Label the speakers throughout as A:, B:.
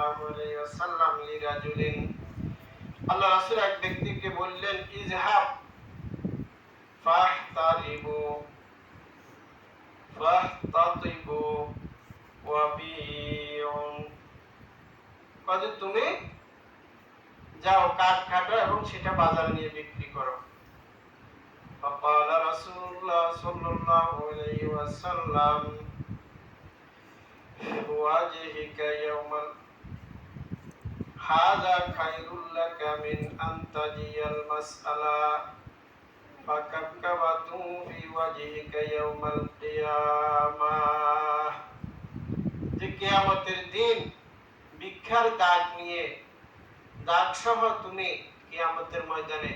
A: সাল্লাল্লাহু আলাইহি ওয়াসাল্লাম লিরাজুলিন আল্লাহ রাসূল এক ব্যক্তিকে বললেন ইজহাব ফাহতারিবু ফাহতাতিবু ওয়াবিউ কত তুমি যাও কাঠ কাটো এবং সেটা বাজারে নিয়ে বিক্রি করো فقال رسول الله صلى الله عليه وسلم وجهك يوم হাযা খায়রুল লাকা মিন আন তাজিয়াল মাসআলা ফাকাকাবাতু বিওয়াজহিকা ইয়াউমাল কিয়ামাহ যে কিয়ামতের দিন ভিক্ষার দাগ নিয়ে দাগ সহ তুমি কিয়ামতের ময়দানে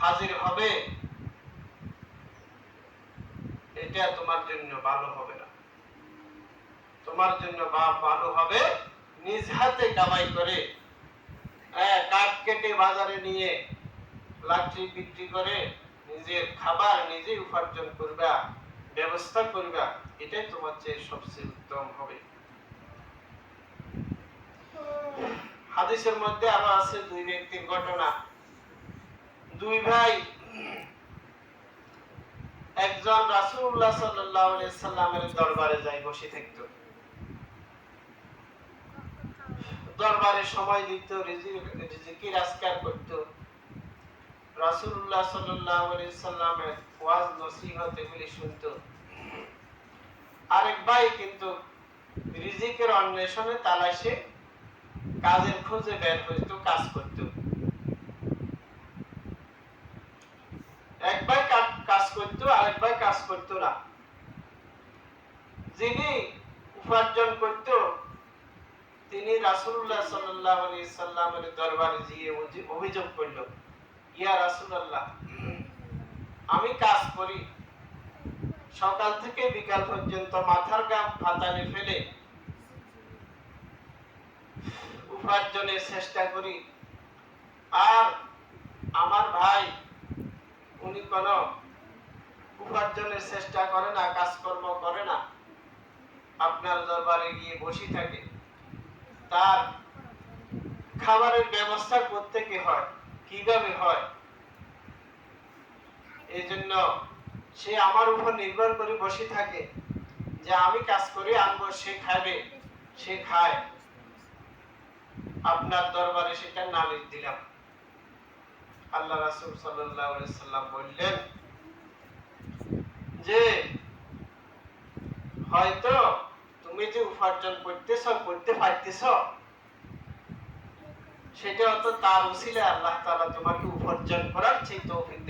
A: হাজির হবে। এটা তোমার জন্য ভালো হবে না। তোমার জন্য ভালো হবে। নিজ হাতে কামাই করে হ্যাঁ, কাঠ কেটে বাজারে নিয়ে লাঠি বিক্রি করে নিজের খাবার নিজে উপার্জন করবা ব্যবস্থা করবা এটাই তোমার চেয়ে সবচেয়ে উত্তম হবে। হাদিসের মধ্যে আরও আছে দুই ব্যক্তির ঘটনা। দুই ভাই একজন সাল্লাল্লাহু সাল্লামের দরবারে যাই বসে থাকতো। দরবারে সময় দিত রিজি- রিজিকির আজকার করত। সাল্লাল্লাহু সাল্লামের ওয়াজ, নসিহত এগুলি শুনত। আরেক ভাই কিন্তু রিজিকের অন্বেষণে কাজের খোঁজে বের হইতো কাজ করতো। এক ভাই কাজ করতো, আরেক ভাই কাজ করতো না। যিনি উপার্জন করত তিনি আলাইহি সাল্লামের দরবারে গিয়ে অভিযোগ করল, ইয়া রাসূলুল্লাহ, আমি কাজ করি। সকাল থেকে বিকাল পর্যন্ত মাথার গাম ফাতালে ফেলে উপার্জনের চেষ্টা করি। আর আমার ভাই, উনি কোন উপার্জনের চেষ্টা করে না, কাজকর্ম করে না। আপনার দরবারে গিয়ে বসে থাকে। তার খাবারের ব্যবস্থা করতে কি হয়। কীভাবে হয়? এই জন্য সে আমার উপর নির্ভর করে বসে থাকে যে আমি কাজ করে আনব, সে খাবে, সে খায়। আপনার দরবারে সেটা নালিশ দিলাম। আল্লাহ রাসূল সাল্লাম বললেন যে হয়তো তুমি যে উপার্জন করতেছ, করতে পারতেছ সেটা হতো তার উচিলে আল্লাহ তালা তোমাকে উপার্জন করার সেই তৌফিক